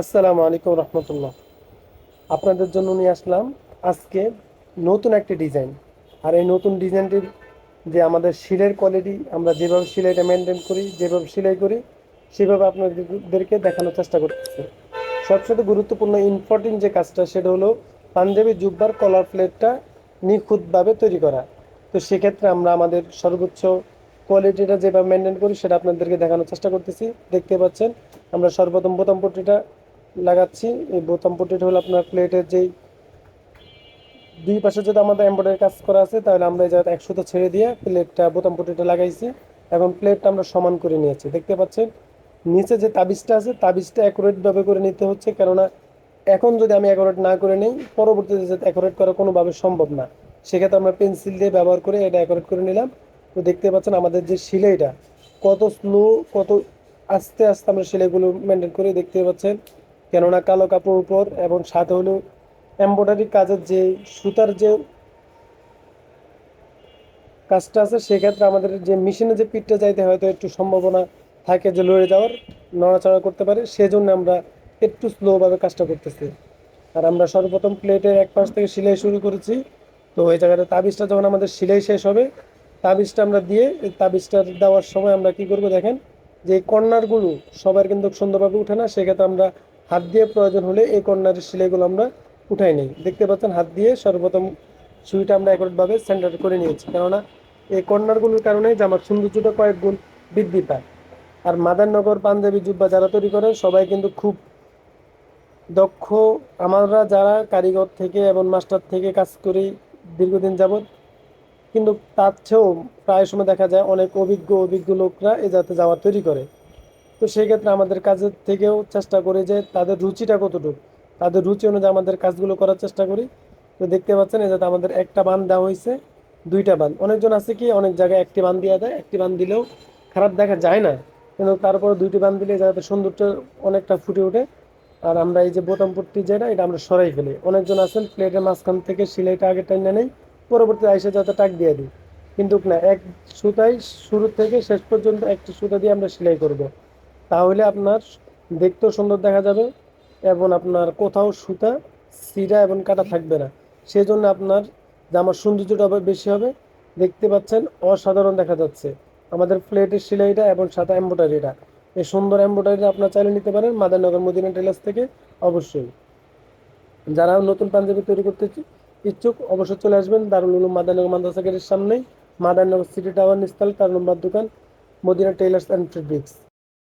আসসালামু আলাইকুম রহমতুল্লাহ। আপনাদের জন্য নিয়ে আসলাম আজকে নতুন একটি ডিজাইন। আর এই নতুন ডিজাইনটির যে আমাদের শিলের কোয়ালিটি আমরা যেভাবে সিলাইটা মেনটেন করি, যেভাবে সিলাই করি, সেভাবে আপনাদেরকে দেখানোর চেষ্টা করতেছি। সবচেয়ে গুরুত্বপূর্ণ ইম্পর্টেন্ট যে কাজটা, সেটা হলো পাঞ্জাবি জুব্বার কলার প্লেটটা নিখুঁতভাবে তৈরি করা। তো সেক্ষেত্রে আমরা আমাদের সর্বোচ্চ কোয়ালিটিটা যেভাবে মেনটেন করি, সেটা আপনাদেরকে দেখানোর চেষ্টা করতেছি। দেখতে পাচ্ছেন, আমরা সর্বপ্রথম বোতাম পট্টিটা লাগাচ্ছি। এই বোতাম পট্টিটা হলো আপনার প্লেটের যেই দুই পাশে যদি আমাদের এম্বয়ডারি কাজ করা আছে, তাহলে আমরা এই জায়গায় একশোতে ছেড়ে দিয়ে প্লেটটা, বোতাম পট্টিটা লাগাইছি। এখন প্লেটটা আমরা সমান করে নিয়েছি। দেখতে পাচ্ছেন, নিচে যে তাবিজটা আছে, তাবিজটা অ্যাকুরেটভাবে করে নিতে হচ্ছে। কেননা এখন যদি আমি অ্যাকুরেট না করে নিই, পরবর্তীতে যাতে অ্যাকুরেট করা কোনোভাবে সম্ভব না। সেক্ষেত্রে আমরা পেন্সিল দিয়ে ব্যবহার করে এটা অ্যাকুরেট করে নিলাম। তো দেখতে পাচ্ছেন, আমাদের যে সেলাইটা, কত স্লো কত আস্তে আস্তে আমরা সেলাইগুলো মেনটেন করে। দেখতে পাচ্ছেন কেননা কালো কাপড় উপর এবং সাথে হলো এম্ব্রয়ডারি কাজের যে সুতার যে কাজটা আছে, সেক্ষেত্রে আমাদের যে মেশিনে যে পিঠটা যাইতে হয়তো একটু সম্ভাবনা থাকে যে লড়ে যাওয়ার, নড়াচড়া করতে পারে। সেজন্য আমরা একটু স্লোভাবে কাজটা করতেছি। আর আমরা সর্বপ্রথম প্লেটের এক পাশ থেকে সেলাই শুরু করেছি। তো ওই জায়গাটা তাবিজটা যখন আমাদের সেলাই শেষ হবে, তাবিজটা আমরা দিয়ে তাবিজটা দেওয়ার সময় আমরা কি করব দেখেন, যে কর্নারগুলো সবার কিন্তু সুন্দরভাবে উঠে না, সেক্ষেত্রে আমরা হাত দিয়ে প্রয়োজন হলে এই কর্নারের সেলাইগুলো আমরা উঠাই নিই। দেখতে পাচ্ছেন, হাত দিয়ে সর্বপ্রথম সুইটা আমরা একভাবে সেন্টার করে নিয়েছি। কেননা এই কর্নারগুলোর কারণে জামার সৌন্দর্যটা কয়েক গুণ বৃদ্ধি পায়। আর মাদারনগর, পাঞ্জাবি, জুব্বা যারা তৈরি করে সবাই কিন্তু খুব দক্ষ। আমরা যারা কারিগর থেকে এবং মাস্টার থেকে কাজ করি দীর্ঘদিন যাবৎ, কিন্তু তার চেয়েও প্রায় সময় দেখা যায় অনেক অভিজ্ঞ অভিজ্ঞ লোকরা এ যাতে যাওয়া তৈরি করে। তো সেই ক্ষেত্রে আমাদের কাজের থেকেও চেষ্টা করি যে তাদের রুচিটা কতটুকু। তাদের রুচি অনুযায়ী আমাদের কাজগুলো করার চেষ্টা করি। তো দেখতে পাচ্ছেন এই যাতে আমাদের একটা বান দেওয়া হয়েছে, দুইটা বান অনেকজন আছে কি অনেক জায়গায় একটি বান দেওয়া দেয় একটি বান দিলেও খারাপ দেখা যায় না। কিন্তু তারপরে দুইটি বান দিলে যাতে সৌন্দর্যটা অনেকটা ফুটে ওঠে। আর আমরা এই যে বোতাম পট্টি যেটা, এটা আমরা সরাই ফেলি। অনেকজন আছেন প্লেটের মাঝখান থেকে সিলাইটা আগে টাইনা নেই পরবর্তী আইসে যাতে টাক দিয়ে দিই। কিন্তু না, এক সুতাই শুরু থেকে শেষ পর্যন্ত একটি সুতা দিয়ে আমরা সেলাই করব। তাহলে আপনার দেখতেও সুন্দর দেখা যাবে এবং আপনার কোথাও সুতা, সিরা এবং কাটা থাকবে না। সেই জন্য আপনার জামার সৌন্দর্যটা বেশি হবে। দেখতে পাচ্ছেন, অসাধারণ দেখা যাচ্ছে। আমাদের প্লেটের সেলাইটা এবং সাদা এম্ব্রয়ডারিটা। এই সুন্দর এম্ব্রয়ডারিটা আপনার চাইলে নিতে পারেন মাদারনগর মদিনা টেলার্স থেকে অবশ্যই। যারা নতুন পাঞ্জাবি তৈরি করতে ইচ্ছুক, অবশ্যই চলে আসবেন দারুল উলুম মাদারনগর মাদ্রাসা গেটের সামনেই। মাদারনগর সিটি টাওয়ার নিস্তাল, তার নম্বর দোকান, মদিনা টেলার্স অ্যান্ড ফেব্রিক্স।